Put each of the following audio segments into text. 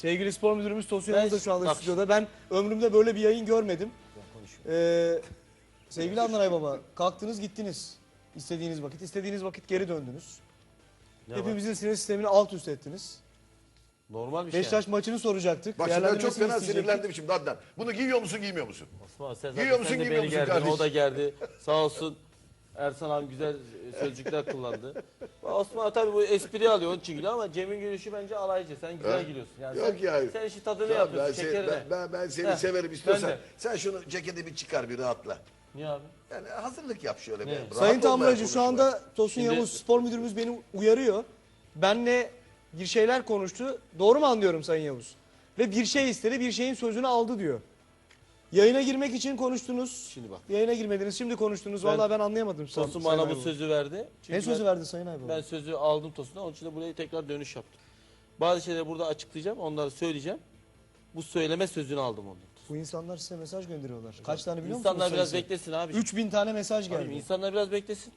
Sevgili spor müdürümüz Tosun da şu anda bak- stüdyoda. Ben ömrümde böyle bir yayın görmedim. Ee, sevgili Adnan Aybaba, kalktınız gittiniz. İstediğiniz vakit, istediğiniz vakit geri döndünüz. Ne var? Hepimizin sinir sistemini alt üst ettiniz. Normal bir şey. Beşiktaş maçını soracaktık. Bak şimdi ben çok değerlendirmesini fena isteyecektik. sinirlendim şimdi Adnan. Bunu giyiyor musun giymiyor musun? Osman sen Giyiyor zaten musun, sen de giymiyor beni musun gerdin. kardeş? O da gerdi. Sağ olsun Ersan abi güzel sözcükler kullandı. Osman tabii bu espri alıyor onun çigili ama Cem'in gülüşü bence alaycı. Sen güzel He? gülüyorsun. Yani Yok sen, ya. Sen işi tadını Tamam, yapıyorsun ben, seni, şekerine. ben, ben, ben seni Heh, severim istiyorsan. ben de. Sen şunu ceketi bir çıkar bir rahatla. Niye abi? Yani hazırlık yap şöyle bir. Ne? rahat Sayın olmaya Tamburacı konuş şu anda Tosun Şimdi- Yavuz spor müdürümüz beni uyarıyor. Benle bir şeyler konuştu. Doğru mu anlıyorum Sayın Yavuz? Ve bir şey istedi, bir şeyin sözünü aldı diyor. Yayına girmek için konuştunuz. Şimdi bak. Yayına girmediniz, şimdi konuştunuz. Ben- Vallahi ben anlayamadım. Sayın- Tosun Sayın bana bu sözü verdi. Çünkü Ne sözü ben, verdi Sayın Aybaba? Ben sözü aldım Tosun'dan. Onun için de buraya tekrar dönüş yaptım. Bazı şeyleri burada açıklayacağım. Onları söyleyeceğim. Bu söyleme sözünü aldım ondan. Bu insanlar size mesaj gönderiyorlar. Kaç tane biliyor İnsanlar musunuz? biraz sayısı? beklesin abi. 3000 tane mesaj Abi, geldi. İnsanlar biraz beklesin.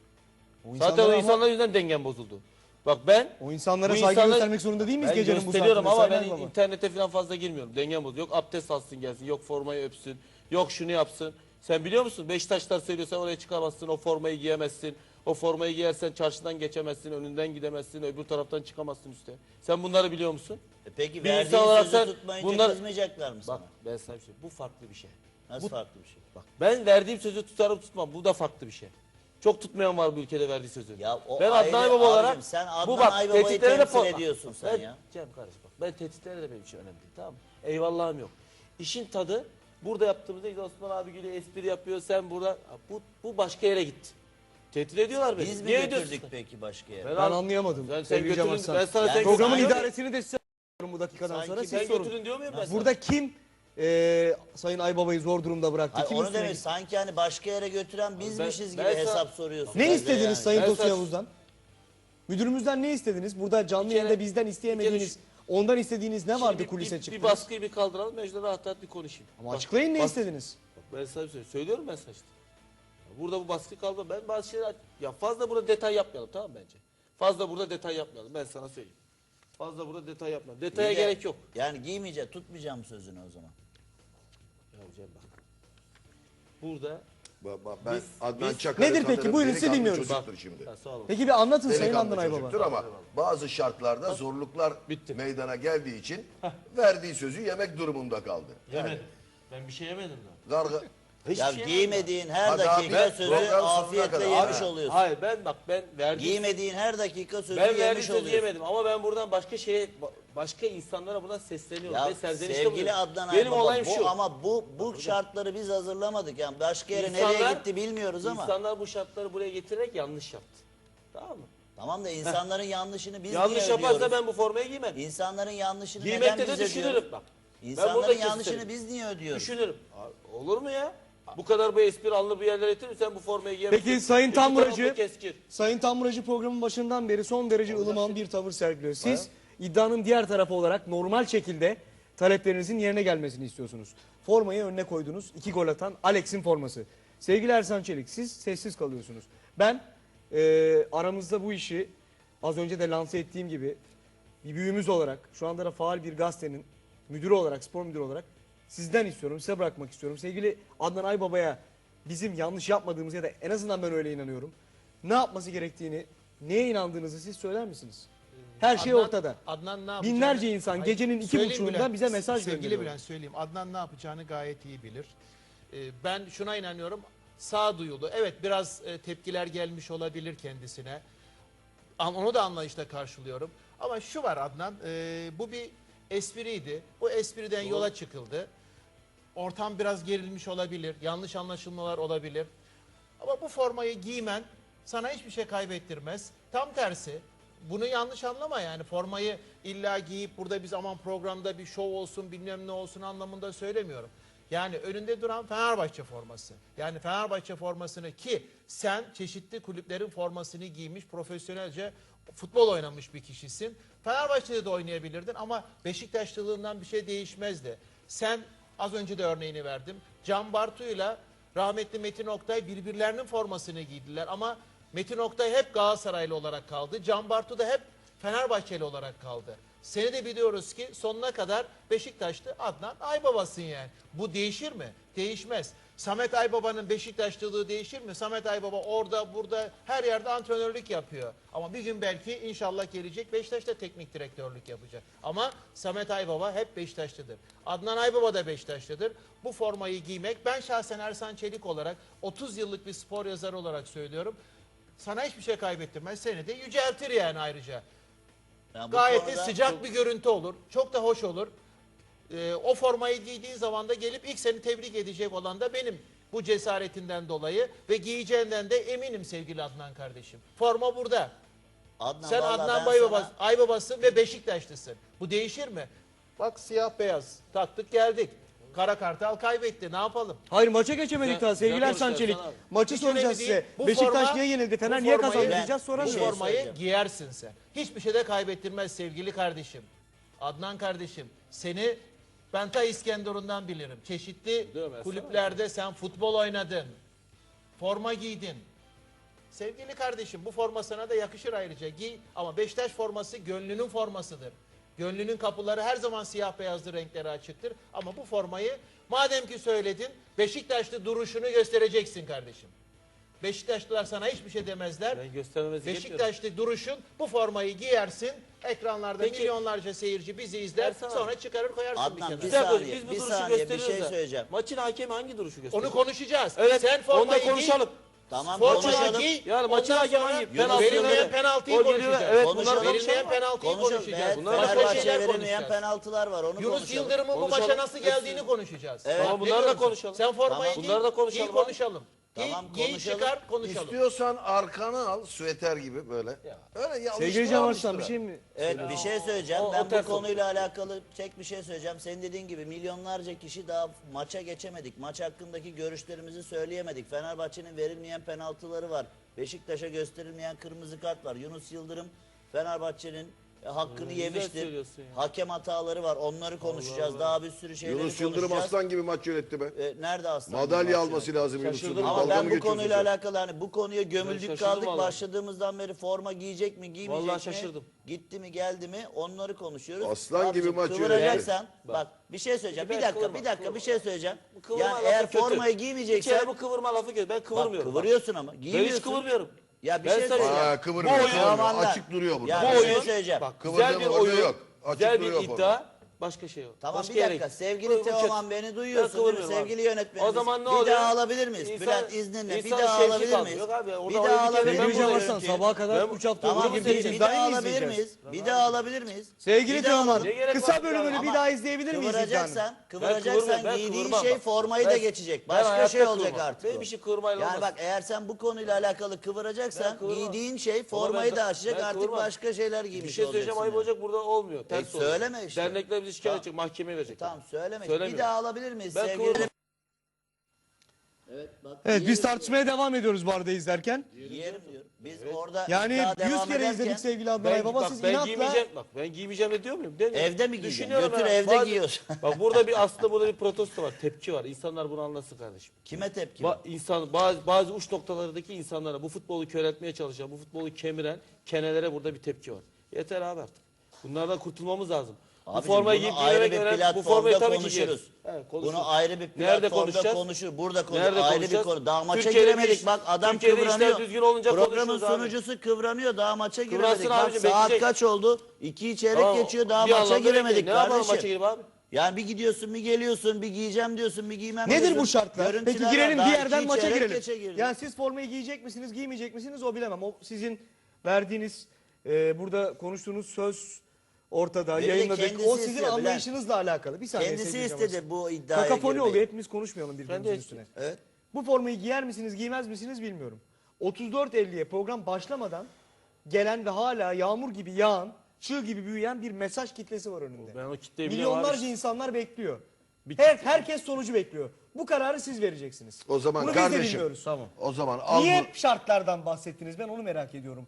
O Zaten o insanlara ama- insanlar yüzünden dengem bozuldu. Bak ben o insanlara Bu saygı insanlar- göstermek zorunda değil miyiz Ben gecenin bu saatinde? gösteriyorum ama Sayın ben Aybaba? internete falan fazla girmiyorum. Dengem bozuldu. Yok abdest alsın gelsin, yok formayı öpsün, yok şunu yapsın. Sen biliyor musun? Beşiktaşlar söylüyorsan oraya çıkamazsın, o formayı giyemezsin. O formayı giyersen çarşıdan geçemezsin, önünden gidemezsin, öbür taraftan çıkamazsın üste. Sen bunları biliyor musun? E peki Bir verdiğin insan olarak sözü sen tutmayınca bunlar- kızmayacaklar mı sana? Bak ben sana bir şey Bu farklı bir şey. Nasıl farklı bir şey? Bak ben verdiğim sözü tutarım tutmam. Bu da farklı bir şey. Çok tutmayan var bu ülkede verdiği sözü. Ya o ben ayrı- Adnan Aybaba olarak sen Adnan bu bak Aybaba'yı de temsil po- ediyorsun sen ben, ya. Cem kardeş bak ben tehditlere de benim için önemli değil tamam mı? Eyvallahım yok. İşin tadı burada yaptığımızda işte Osman abi gülüyor espri yapıyor sen burada bu, bu başka yere gitti. Tehdit ediyorlar beni. Biz mi Niye götürdük peki başka yere? Ben an- anlayamadım. Ben sen Cem götürün, ben sana Yani tek Programın idaresini de size bu dakikadan Sanki sonra ben siz ben sorun. götürün diyor muyum ben sana? Burada kim e, Sayın Aybaba'yı zor durumda bıraktı? Hayır, kim onu üstüne demek gitti? sanki hani başka yere götüren bizmişiz gibi ben sana- hesap soruyorsun. Ne istediniz yani. Sayın Ben Tosun sana- Yavuz'dan? Müdürümüzden ne istediniz? Burada canlı kere- yayında bizden isteyemediğiniz, ondan istediğiniz ne Şimdi vardı bir- kulise bir, çıktınız? Bir baskıyı bir kaldıralım ben rahat rahat bir konuşayım. Ama Bak, açıklayın ne bas- istediniz? Bak ben sana bir şey söylüyorum ben sana işte. Burada bu baskı kaldı. Ben bazı şeyler ya fazla burada detay yapmayalım tamam mı bence? Fazla burada detay yapmayalım ben sana söyleyeyim. Fazla burada detay yapmayalım. Detaya gerek yok. Yani giymeyeceğim, tutmayacağım sözünü o zaman. Ya hocam bak. Burada Bak, bak, ben Biz- Adnan Çakar'ı Nedir peki? tanırım. Buyurun, Delikanlı sizi dinliyoruz. çocuktur şimdi. ha, sağ olun. Peki bir anlatın Sayın Delikanlı Adnan çocuktur ama bazı şartlarda zorluklar Bitti. meydana geldiği için verdiği sözü yemek durumunda kaldı. Yemedim. Ben bir şey yemedim daha. Garga, Hiçbir ya şey yemedim giymediğin her Hadi abi, dakika ben sözü program sonuna afiyetle kadar- yemiş Abi, oluyorsun. Hayır ben bak ben verdiğim Giymediğin her dakika sözü ben verdiğim yemiş sözü oluyorsun. yemedim ama ben buradan başka şeye ba- başka insanlara buradan sesleniyorum Ya ve serzenişte sevgili. Adnan Benim Aybaba olayım bu şu. ama bu bu şartları biz hazırlamadık. Yani başka yere İnsanlar- nereye gitti bilmiyoruz ama. İnsanlar bu şartları buraya getirerek yanlış yaptı. Tamam mı? Tamam da insanların yanlışını biz yanlış niye yaparsa ödüyoruz? ben bu formayı giymem. İnsanların yanlışını neden Giymekte biz de ödüyoruz? düşünürüm bak. Ben İnsanların buradaki yanlışını biz niye ödüyoruz? Düşünürüm. Abi, olur mu ya? Bu kadar bu espri alınır bir yerlere getirir sen bu formayı giyemezsin. Peki Sayın İki taraflı Tamburacı. Sayın Tamburacı programın başından beri son derece ılıman bir tavır sergiliyor. Siz iddianın diğer tarafı olarak normal şekilde taleplerinizin yerine gelmesini istiyorsunuz. Formayı önüne koydunuz. iki gol atan Alex'in forması. Sevgili Ersan Çelik siz sessiz kalıyorsunuz. Ben e, aramızda bu işi az önce de lanse ettiğim gibi bir büyüğümüz olarak şu anda da faal bir gazetenin müdürü olarak, spor müdürü olarak sizden istiyorum, size bırakmak istiyorum. Sevgili Adnan Aybaba'ya bizim yanlış yapmadığımız ya da en azından ben öyle inanıyorum. Ne yapması gerektiğini, neye inandığınızı siz söyler misiniz? Her şey Adnan- ortada. Adnan ne yapacağını... Binlerce insan Hayır, gecenin iki buçuğunda Bülent, bize mesaj Sevgili gönderiyor. Bülent söyleyeyim. Adnan ne yapacağını gayet iyi bilir. Ee, ben şuna inanıyorum. Sağduyulu. Evet biraz e, tepkiler gelmiş olabilir kendisine. An- Onu da anlayışla karşılıyorum. Ama şu var Adnan. e, bu bir espriydi. Bu espriden yola çıkıldı. Ortam biraz gerilmiş olabilir. Yanlış anlaşılmalar olabilir. Ama bu formayı giymen sana hiçbir şey kaybettirmez. Tam tersi. Bunu yanlış anlama yani formayı illa giyip burada biz aman programda bir şov olsun bilmem ne olsun anlamında söylemiyorum. Yani önünde duran Fenerbahçe forması. Yani Fenerbahçe formasını ki sen çeşitli kulüplerin formasını giymiş profesyonelce futbol oynamış bir kişisin. Fenerbahçe'de de oynayabilirdin ama Beşiktaşlılığından bir şey değişmezdi. Sen az önce de örneğini verdim. Can Bartu'yla rahmetli Metin Oktay birbirlerinin formasını giydiler ama Metin Oktay hep Galatasaraylı olarak kaldı. Can Bartu da hep Fenerbahçeli olarak kaldı. Seni de biliyoruz ki sonuna kadar Beşiktaşlı Adnan Aybaba'sın yani. Bu değişir mi? Değişmez. Samet Aybaba'nın Beşiktaşlılığı değişir mi? Samet Aybaba orada burada her yerde antrenörlük yapıyor. Ama bir gün belki inşallah gelecek Beşiktaş'ta teknik direktörlük yapacak. Ama Samet Aybaba hep Beşiktaşlıdır. Adnan Aybaba da Beşiktaşlıdır. Bu formayı giymek ben şahsen Ersan Çelik olarak 30 yıllık bir spor yazarı olarak söylüyorum. Sana hiçbir şey kaybettirmez. Seni de yüceltir yani ayrıca. Yani Gayet de sıcak bir görüntü olur. Çok da hoş olur. Ee, o formayı giydiğin zaman da gelip ilk seni tebrik edecek olan da benim. Bu cesaretinden dolayı ve giyeceğinden de eminim sevgili Adnan kardeşim. Forma burada. Adnan, Sen Adnan ben Baybaba, sana- Aybabasın ve Beşiktaşlısın. Bu değişir mi? Bak siyah beyaz. Taktık geldik. Kara Kartal kaybetti. Ne yapalım? Hayır maça geçemedik daha sevgili sen Ersan konuş Çelik. Ersan abi. Maçı Hiç soracağız önemli size. değil. Bu Beşiktaş forma- niye yenildi? Fener niye formayı kazandı diyeceğiz sonra Bu şey mı? formayı söyleyeceğim. giyersin sen. Hiçbir şey de kaybettirmez sevgili kardeşim. Adnan kardeşim seni ben ta İskenderun'dan bilirim. Çeşitli Dövmez, kulüplerde sen futbol oynadın. Forma giydin. Sevgili kardeşim bu forma sana da yakışır ayrıca. Giy ama Beşiktaş forması gönlünün formasıdır. Gönlünün kapıları her zaman siyah beyazlı renkleri açıktır. Ama bu formayı madem ki söyledin Beşiktaşlı duruşunu göstereceksin kardeşim. Beşiktaşlılar sana hiçbir şey demezler. Ben göstermemesi gerekiyor. Beşiktaşlı duruşun bu formayı giyersin. Ekranlarda Peki. milyonlarca seyirci bizi izler. Ersan abi. sonra çıkarır koyarsın Adnan, bir kenara. bir dakika, saniye, biz bu bir duruşu saniye, bir gösteriyoruz şey da, söyleyeceğim. Maçın hakemi hangi duruşu gösteriyor? Onu konuşacağız. Evet, Sen onu formayı da giy. konuşalım. Tamam konuşalım. Yani hakemi sonra hangi? Penaltı Verilmeyen penaltıyı konuşacağız. evet, bunları Verilmeyen penaltıyı konuşacağız. Bunlar Başka Fenerbahçe şeyler verilmeyen konuşacağız. penaltılar var onu Yunus konuşalım. Yıldırım'ın bu maça nasıl geldiğini konuşacağız. Evet. Bak, ne Bunları da konuşalım. Sen formayı Tamam. giy. Konuşalım Giy, Tamam, giy konuşalım. çıkar konuşalım. İstiyorsan arkanı al süeter gibi böyle. Öyle ya Sevgili Can. Arslan bir şey mi? Evet bir şey söyleyeceğim. O- o ben ters bu konuyla alakalı tek bir şey söyleyeceğim. Senin dediğin gibi milyonlarca kişi daha maça geçemedik. Maç hakkındaki görüşlerimizi söyleyemedik. Fenerbahçe'nin verilmeyen penaltıları var. Beşiktaş'a gösterilmeyen kırmızı kart var. Yunus Yıldırım Fenerbahçe'nin e, hakkını güzel yemiştir. söylüyorsun ya. Hakem hataları var. Onları konuşacağız. Daha bir sürü şeyleri Yunus Yıldırım konuşacağız. aslan gibi maç yönetti be. E, nerede aslan? Madalya alması lazım Yunus Şaşırdım. Yıldırım. Ama Dalga ben bu konuyla sen? alakalı hani bu konuya gömüldük şaşırdım kaldık vallahi. başladığımızdan beri forma giyecek mi giymeyecek Vallahi mi? şaşırdım. Gitti mi geldi mi onları konuşuyoruz. Aslan gibi Abicim, maç Kıvıracaksan bak, bir şey söyleyeceğim bir Ben dakika kıvırma, bir dakika kıvırma. bir şey söyleyeceğim. Bu kıvırma Yani lafı eğer kötü. formayı Bir giymeyeceksen kere bu kıvırma lafı kötü. Ben bak kıvırmıyorum. kıvırıyorsun ama ben giymiyorsun. hiç kıvırmıyorum. Ya bir Ben şey sana- söyleyeceğim. Aa, kıvırmıyor. Bu oyun- kıvırmıyor. Açık duruyor burada. Ya Bu bir şey oyun söyleyeceğim. bak güzel bir orada oyun, yok. Açık güzel bir duruyor forma. iddia, başka şey yok. Tamam Başka bir yere dakika git. sevgili Bu- Teoman beni Ben duyuyorsun değil mi? Sevgili yönetmenimiz. O zaman ne bir oluyor? daha alabilir miyiz? İnsan- Bülent izninle bir daha şevki alabilir kalmıyor. miyiz? Yok abi, orada Bir daha bir alabilir ben miyiz? Arslan görüntüyü? sabaha kadar Ben- 3 hafta Tamam boyunca bir, bir bir daha alabilir miyiz? Bir daha alabilir miyiz? Sevgili Bir Teoman kısa bölümünü bir daha izleyebilir miyiz? Kıvıracaksan, kıvıracaksan ben giydiğin şey formayı da Ben- geçecek. ben Başka şey olacak artık. Benim bir şey kıvırmayla Yani bak eğer sen bu konuyla alakalı kıvıracaksan Ben giydiğin şey formayı ben- da açacak ben artık başka şeyler Bir giymiş şey söyleyeceğim olacaksın. Ayıp olacak burada olmuyor. Ters söyleme işte. Dernekler bizi şikayet Tamam. edecek, mahkemeye verecek. Tamam söyleme. Söylemiyorum. Bir daha alabilir miyiz Ben sevgili? Evet, bak, Evet biz tartışmaya devam ediyoruz bu arada izlerken. diyor. Giyelim diyor. Biz orada Yani iddia 100 devam kere ederken izledik sevgili Adnan Ben, Aybaba bak, siz ben inatla giymeyeceğim bak ben giymeyeceğim de diyor muyum? Demiyorum. Evde mi giyeceksin? Düşünüyorum Götür ben. evde Bazen- giyiyorsun. Bak burada bir aslında burada bir protesto var. Tepki var. İnsanlar bunu anlasın kardeşim. kime tepki? Ba insan bazı bazı uç noktalardaki insanlara bu futbolu köreltmeye çalışan, bu futbolu kemiren kenelere burada bir tepki var. Yeter abi artık. Bunlardan kurtulmamız lazım. Abicim, bu formayı bunu giyip ayrı bir önemli. Bu platformda formayı tabii ki konuşuruz. Evet, konuşuruz. Bunu ayrı bir Nerede platformda konuşacağız? konuşur. Burada konuşur. Nerede ayrı konuşacağız? bir konu. Daha maça Türkiye'de bir giremedik. iş- Bak adam Türkiye'de işler kıvranıyor. düzgün olunca Programın konuşuruz abi. sunucusu kıvranıyor. Daha maça Kıvransın giremedik. Bak abicim, saat bekleyecek. kaç oldu? İki çeyrek Tamam, geçiyor. Daha bir maça anlamda giremedik bekleyin. Ne yapalım kardeşim. maça girip abi? Yani bir gidiyorsun bir geliyorsun bir giyeceğim diyorsun bir giymem Nedir diyorsun. bu şartlar? Görüntüler Peki var. girelim Daha bir yerden iki maça çeyrek girelim. girdik. Yani siz formayı giyecek misiniz giymeyecek misiniz o bilemem. O sizin verdiğiniz e, burada konuştuğunuz söz ortada de yayınladık. kendisi O sizin istiyor, Bülent. anlayışınızla alakalı. Bir saniye Kendisi sevgili istedi bu iddiaya Kakafoni girmeyi. oluyor hepimiz konuşmayalım birbirimizin üstüne. Evet. Bu formayı giyer misiniz giymez misiniz bilmiyorum. 34.50'ye program başlamadan gelen ve hala yağmur gibi yağan, çığ gibi büyüyen bir mesaj kitlesi var önünde. Ben o kitleyi Milyonlarca insanlar bekliyor. Bir Her, herkes sonucu bekliyor. Bu kararı siz vereceksiniz. O zaman Bunu biz de kardeşim. bilmiyoruz. O zaman al Niye bu- hep şartlardan bahsettiniz? Ben onu merak ediyorum.